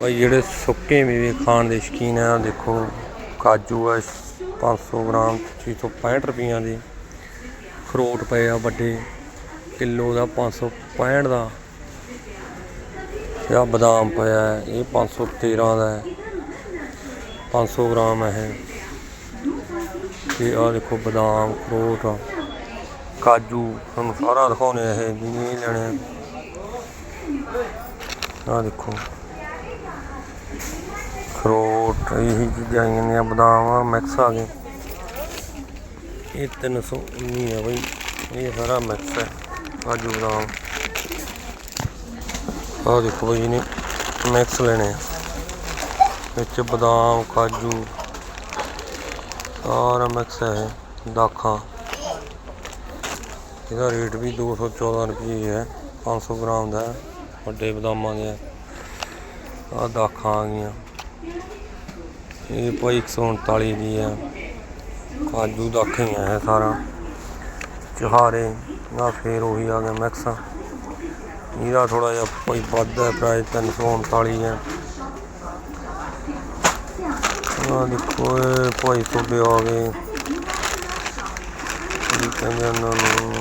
ਭਾਈ ਜਿਹੜੇ ਸੁੱਕੇ ਮੇਵੇ ਖਾਣ ਦੇ ਸ਼ੌਕੀਨ ਆ ਦੇਖੋ ਕਾਜੂ ਆ 500 ਗ੍ਰਾਮ 665 ਰੁਪਈਆਂ ਦੇ। ਖਰੋਟ ਪਏ ਆ ਵੱਡੇ ਕਿਲੋ ਦਾ 565 ਦਾ। ਤੇ ਆ ਬਦਾਮ ਪਿਆ ਹੈ, ਇਹ 513 ਦਾ ਹੈ। 500 ਗ੍ਰਾਮ ਹੈ ਤੇ ਆ ਦੇਖੋ ਬਦਾਮ ਖਰੋਟ ਕਾਜੂ ਤੁਹਾਨੂੰ ਸਾਰਾ ਦਿਖਾਉਣੇ ਆ ਇਹ ਜਿਹਨੇ ਲੈਣੇ। ਆ ਦੇਖੋ। ਅਖਰੋਟ ਇਹੀ ਚੀਜ਼ਾਂ ਆਈਆਂ ਨੇ ਬਦਾਮ ਆ ਮਿਕਸ ਆ ਗਏ। ਇਹ 319 ਆ ਬਈ ਇਹ ਸਾਰਾ ਮਿਕਸ ਹੈ ਕਾਜੂ ਬਦਾਮ। ਆ ਦੇਖੋ ਬਈ ਇਹਨੇ ਮਿਕਸ ਲੈਣੇ ਵਿੱਚ ਬਦਾਮ ਕਾਜੂ ਸਾਰਾ ਮਿਕਸ ਹੈ ਇਹ, ਦਾਖਾਂ। ਇਹਦਾ ਰੇਟ ਵੀ 214 ਰੁਪਏ ਹੈ 500 ਗ੍ਰਾਮ ਦਾ ਵੱਡੇ ਬਦਾਮਾਂ ਦੇ ਆ। ਦਾਖਾਂ ਆ ਗਈਆਂ। ਇਹ ਭਾਈ 139 ਦੀ ਹੈ ਕਾਜੂ ਦਾਖੇ ਹੀ ਹੈ ਸਾਰਾ। ਚੁਹਾਰੇ ਨਾ ਫੇਰ ਉਹੀ ਆ ਗਿਆ ਮਿਕਸ ਇਹਦਾ ਥੋੜਾ ਜਿਹਾ ਭਾਈ ਵੱਧ ਹੈ ਪ੍ਰਾਈਸ 339 ਹੈ ਆ। ਦੇਖੋ ਇਹ ਭਾਈ ਤੁਹਾਡੇ ਆ ਗਏ। ਕੀ ਕਹਿੰਦੇ ਉਹਨਾਂ ਨੂੰ?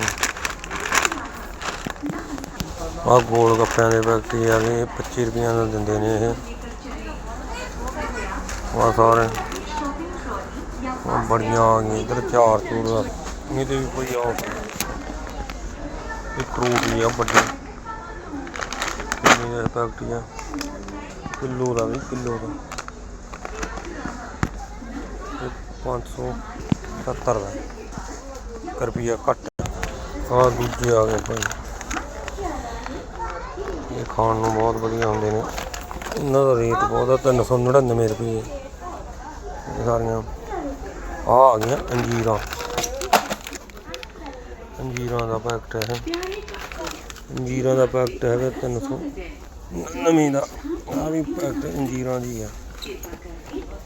ਆ ਗੋਲ ਗੱਪਿਆਂ ਦੇ ਪੈਕਟ ਆ ਗਏ। ਇਹ 25 ਰੁਪਈਆ ਦਾ ਦਿੰਦੇ ਨੇ ਇਹ। ਆ ਸਾਰੇ। ਬੜੀਆਂ ਆ ਗਈਆਂ, ਇਧਰ ਚਾਰ ਚੂਰ ਦਾ ਇਹਦੇ ਵੀ ਕੋਈ ਆਫ ਇਹ ਫਰੂਟ ਵੀ ਆ ਵੱਡੇ। ਕਿੰਨੇ ਦਾ ਪੈਕਟ ਕਿਲੋ ਦਾ ਵੀ, ਕਿਲੋ ਦਾ। ਇਹ 570 ਦਾ। ਇੱਕ ਰੁਪਈਆ ਘੱਟ। ਆ ਦੂਜੇ ਆ ਗਏ ਭਾਈ। ਇਹ ਖਾਣ ਨੂੰ ਬਹੁਤ ਵਧੀਆ ਹੁੰਦੇ ਨੇ। ਇਹਨਾਂ ਦਾ ਰੇਟ ਬਹੁਤ ਆ 399 ਰੁਪਏ ਇਹ ਸਾਰੀਆਂ। ਆ ਆ ਗਈਆਂ ਅੰਜੀਰਾਂ। ਅੰਜੀਰਾਂ ਦਾ ਪੈਕਟ ਹੈ ਅੰਜੀਰਾਂ ਦਾ ਪੈਕਟ ਹੈਗਾ 300 ਨਵੀਂ ਦਾ। ਆ ਵੀ ਪੈਕਟ ਅੰਜੀਰਾਂ ਦੀ ਆ।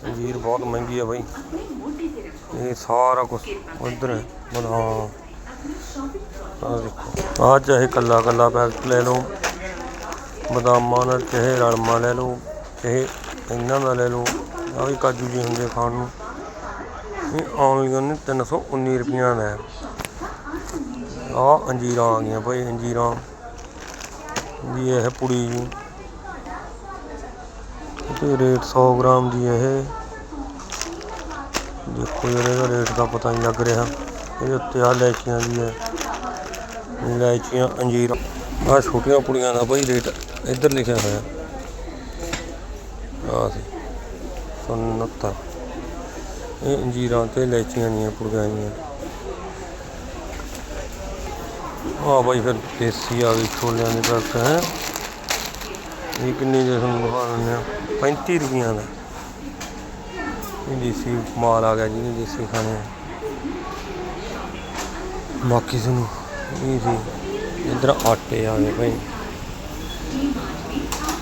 ਅੰਜੀਰ ਬਹੁਤ ਮਹਿੰਗੀ ਆ ਬਾਈ। ਇਹ ਸਾਰਾ ਕੁਝ ਉਧਰ ਹੈ। ਬਦਾਮ ਆ ਦੇਖੋ। ਆ ਚਾਹੇ ਕੱਲਾ ਕੱਲਾ ਪੈਕਟ ਲੈ ਲਓ। ਬਦਾਮਾਂ ਦਾ ਚਾਹੇ ਰਲਮਾ ਲੈ ਲਓ, ਚਾਹੇ ਇਹਨਾਂ ਦਾ ਲੈ ਲਓ। ਆ ਵੀ ਕਾਜੂ ਜੀ ਹੁੰਦੇ ਖਾਣ ਨੂੰ। ਇਹ ਆਨਲਾਈਨ ਨੇ 319 ਰੁਪਈਆ ਦਾ। ਆ ਅੰਜੀਰਾਂ ਆ ਗਈਆਂ ਭਾਈ, ਅੰਜੀਰਾਂ। ਜੀ ਇਹ ਪੁੜੀ ਜੀ। ਤੇ ਰੇਟ 100 ਗ੍ਰਾਮ ਦੀ ਇਹ। ਦੇਖੋ ਯਾਰ, ਇਹਦਾ ਰੇਟ ਦਾ ਪਤਾ ਨਹੀਂ ਲੱਗ ਰਿਹਾ। ਇਹਦੇ ਉੱਤੇ ਆ ਲੈਚੀਆਂ ਦੀ ਹੈ। ਇਲਾਇਚੀਆਂ, ਅੰਜੀਰ। ਆ ਛੋਟੀਆਂ ਪੁੜੀਆਂ ਦਾ ਭਾਈ ਰੇਟ ਇੱਧਰ ਲਿਖਿਆ ਹੋਇਆ। ਆ ਸੀ 69 ਇਹ ਅੰਜੀਰਾਂ ਤੇ ਇਲਾਇਚੀਆਂ ਦੀਆਂ ਪੁੜੀਆਂ ਆ ਭਾਈ ਫਿਰ ਦੇਸੀ ਆ ਗਈ ਛੋਲਿਆਂ ਦੇ ਪੈਕਟ ਹੈ। ਇਹ ਕਿੰਨੇ ਦੇ ਤੁਹਾਨੂੰ ਦਿਖਾ ਦਿੰਦੇ ਆ 35 ਰੁਪਈਆਂ ਦਾ। ਇਹ ਦੇਸੀ ਮਾਲ ਆ ਗਿਆ ਜਿਹਨੇ ਦੇਸੀ ਖਾਣੇ ਬਾਕੀ ਤੁਹਾਨੂੰ ਇਹ ਸੀ ਇਧਰ ਆਟੇ ਆ ਗਏ ਭਾਈ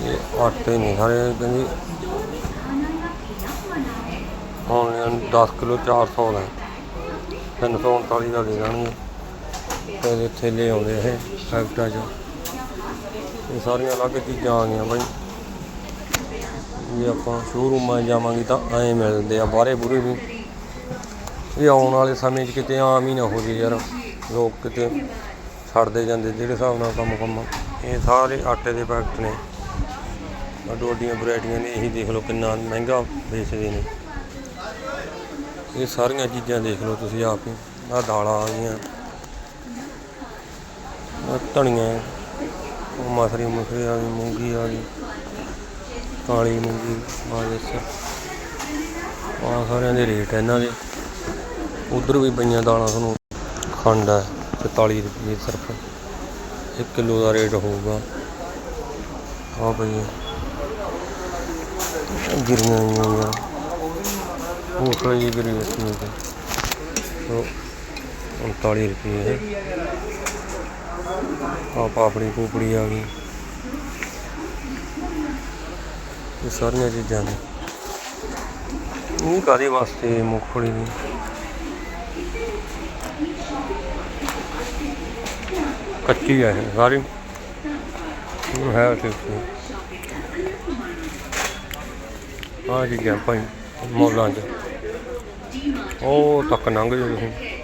ਇਹ ਆਟੇ ਨਹੀਂ ਸਾਰੇ, ਕਹਿੰਦੇ ਆਨਲਾਈਨ 10 ਕਿਲੋ 400 ਦਾ। 339 ਦਾ ਦੇ ਦੇਣਗੇ। ਤੇ ਇਹਦੇ ਥੈਲੇ ਆਉਂਦੇ ਇਹ ਪੈਕਟਾਂ 'ਚ। ਇਹ ਸਾਰੀਆਂ ਅਲੱਗ ਚੀਜ਼ਾਂ ਆ ਗਈਆਂ ਬਾਈ। ਜੇ ਆਪਾਂ ਸ਼ੋਰੂਮਾਂ 'ਚ ਜਾਵਾਂਗੇ ਤਾਂ ਐਂ ਮਿਲਦੇ ਆ, ਬਾਹਰੇ ਬੁਰੇ ਵੀ। ਇਹ ਆਉਣ ਵਾਲੇ ਸਮੇਂ 'ਚ ਕਿਤੇ ਆਮ ਹੀ ਨਾ ਹੋ ਜੇ ਯਾਰ। ਲੋਕ ਕਿਤੇ ਛੱਡਦੇ ਜਾਂਦੇ, ਜਿਹੜੇ ਹਿਸਾਬ ਨਾਲ ਕੰਮ ਕੰਮ ਇਹ ਸਾਰੇ ਆਟੇ ਦੇ ਪੈਕਟ ਨੇ। ਅੱਡੋ ਅੱਡੀਆਂ ਵੈਰਾਈਟੀਆਂ ਨੇ, ਇਹੀ ਦੇਖ ਲਓ ਕਿੰਨਾ ਮਹਿੰਗਾ ਵੇਚਦੇ ਨੇ। ਇਹ ਸਾਰੀਆਂ ਚੀਜ਼ਾਂ ਦੇਖ ਲਓ ਤੁਸੀਂ ਆਪ ਹੀ। ਆਹ ਦਾਲਾਂ ਆ ਗਈਆਂ। ਆਹ ਧਨੀਆ ਉਹ ਮਸਰੀ ਮੁਸਰੀ ਆ ਗਈ, ਮੂੰਗੀ ਆ ਗਈ, ਕਾਲੀ ਮੂੰਗੀ ਮਾਲਸ ਆ ਸਾਰਿਆਂ ਦੇ ਰੇਟ ਇਹਨਾਂ ਦੇ। ਉਧਰ ਵੀ ਪਈਆਂ ਦਾਲਾਂ ਤੁਹਾਨੂੰ। ਖੰਡ ਹੈ 44 ਰੁਪਏ ਸਿਰਫ। 1 ਕਿਲੋ ਦਾ ਰੇਟ ਹੋਊਗਾ। ਆ ਪਈ ਗਿਰੀਆਂ ਹੋਈਆਂ। ਉਹ ਕੋਈ ਗਿਰੀ ਨਹੀਂ ਉਹ 39 ਰੁਪਏ ਹੈ। ਆ ਪਾਪੜੀ ਪੂਪੜੀ ਆ ਗਈ। ਇਹ ਸਾਰੀਆਂ ਚੀਜ਼ਾਂ ਨੇ। ਇਹ ਕਾਦੇ ਵਾਸਤੇ ਮੂੰਗਫਲੀ ਦੀ? ਕੱਚੀ ਹੈ ਸਾਰੀ। ਹੈ ਠੀਕ ਜੀ ਚੀਜ਼ਾਂ ਭਾਈ। ਮੌਲਾਂ 'ਚ। ਉਹ ਤੱਕ ਲੰਘ ਜਾਓ ਤੁਸੀਂ।